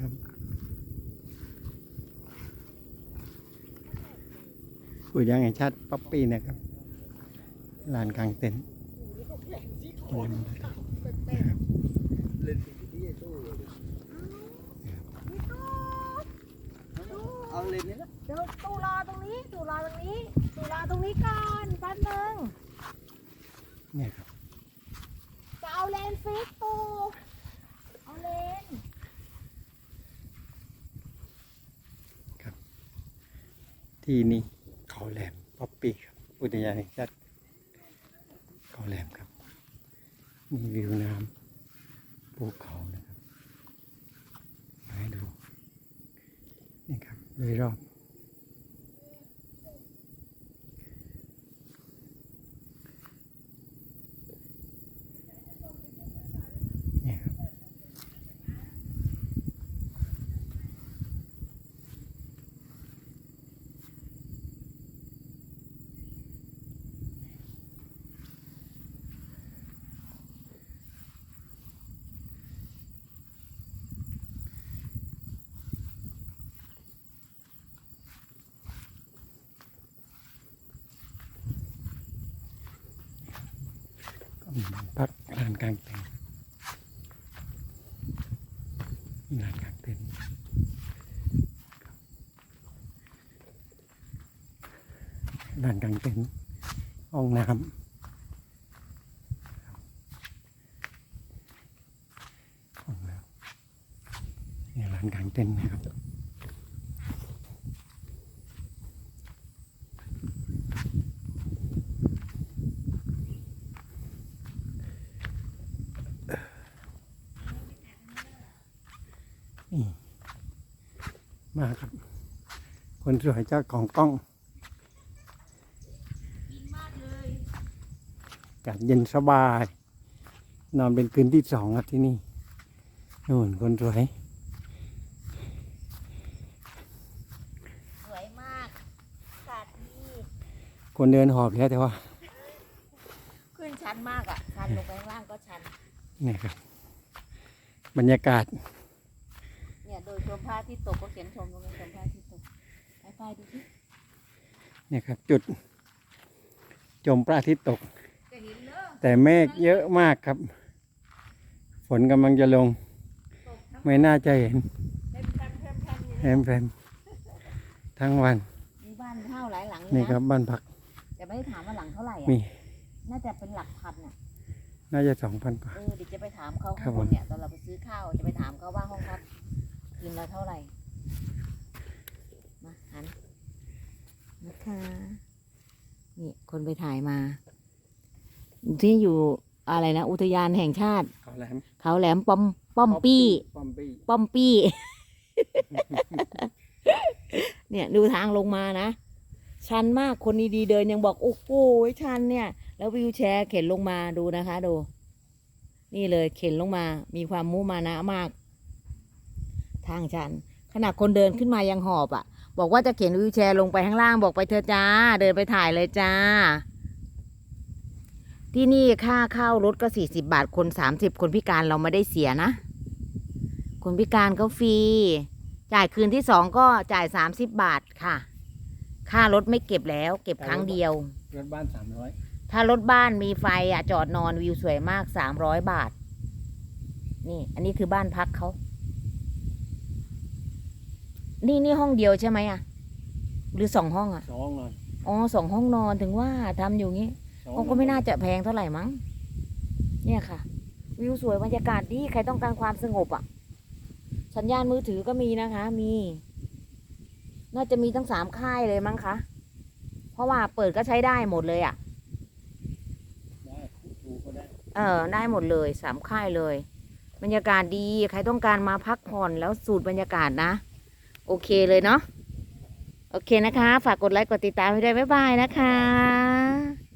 ครับอุทยานแห่งชาติป๊อปปี้นะครับลานกลางเต็นท์เอาเล่นนี่ละเดี๋ยวตูรอตรงนี้ตูรอตรงนี้ตูรอตรงนี้ก่อนแป๊บนึงเนี่ยครับจะเอาเลนฟิกตูเอาเลน ที่นี่เขาแหลมป๊อปปี้ครับอุทยานแห่งชาติเขาแหลมครับมีวิวน้ำภูเขานะครับมาให้ดูนี่ครับโดยรอบ พักลานกลางเต็นท์ลานกลางเต็นท์ลานกลางเต็นท์ห้องน้ำห้องน้ำนี่ลานกลางเต็นท์นะครับ มาครับ คนสวยเจ้าของกล้องอากาศเย็นสบาย นอนเป็นคืนที่สองครับที่นี่นู่นคนสวย สวยมากอากาศดีคนเดินหอบแล้วแต่ว่า ขึ้นชันมากอะชันลงไปข้างล่างก็ชันนี่ครับ บรรยากาศเนี่ยโดยช มพระอาที่ตกก็เขียนชมตรงนี้ชมพระอาที่ตกไปไปดูที่เนี่ยครับ จุดจมพระอาทิตย์ตก จะเห็นเลอแต่เมฆเยอะมากครับ ฝนกำลังจะลง ตกทั้งไม่น่าจะเห็นเต็มกันเต็มกันอยู่แอมแฟมทั้งวัน มีบ้านเช่าหลายหลังเลยนี่นะครับบ้านพักแต่ไม่ได้ถามว่าหลังเท่าไหร่มีอะน่าจะเป็นหลักพันอะน่าจะสองพันบาทเออเดี๋ยวจะไปถามเขาครัข้าบงผบม นเนี่ยตอนเราไปซื้อข้าวจะไปถามเขาว่าห้องพัก คืนละเท่าไหร่ มาหันนะคะนี่คนไปถ่ายมา ที่อยู่อะไรนะ อุทยานแห่งชาติ เขาแหลมเขาแหลมป้อมป้อมปี้ปอมปี้ป้อมปี้ เนี่ยดูทางลงมานะ ชันมากคนดีๆเดินยังบอก โอ้โหชันเนี่ย แล้ววิวแชร์เข็นลงมาดูนะคะ ดู นี่เลยเข็นลงมา มีความมุมานะมาก ทางชันขนาดคนเดินขึ้นมายังหอบอะ บอกว่าจะเข็นวิวแชร์ลงไปข้างล่างบอกไปเถอะจ้า เดินไปถ่ายเลยจ้า ที่นี่ค่าเข้ารถก็สี่สิบาทคนสามสิบคนพิการเราไม่ได้เสียนะ คนพิการก็ฟรีจ่ายคืนที่สองก็จ่ายสามสิบบาทค่ะ ค่ารถไม่เก็บแล้ว เก็บครั้งเดียว รถบ้านสามร้อยถ้ารถบ้านมีไฟอะจอดนอนวิวสวยมากสามร้อยบาท นี่ อันนี้คือบ้านพักเขา นี่นี่ห้องเดียวใช่ไหมอะ หรือสองห้องอะ สองนอนอ๋อสองห้องนอนถึงว่าทำอยู่งี้สองอ๋อก็ไม่น่าจะแพงเท่าไหร่มั้ง เนี่ยค่ะ วิวสวยบรรยากาศดีใครต้องการความสงบอะ สัญญาณมือถือก็มีนะคะ มี น่าจะมีทั้งสามค่ายเลยมั้งคะ เพราะว่าเปิดก็ใช้ได้หมดเลยอะ ได้ถูกก็ได้เออได้หมดเลยสามค่ายเลย บรรยากาศดี ใครต้องการมาพักผ่อนแล้วสูตรบรรยากาศนะ โอเคเลยเนาะโอเคนะคะ ฝากกดไลค์กดติดตามให้ด้วยบ๊ายบายนะคะ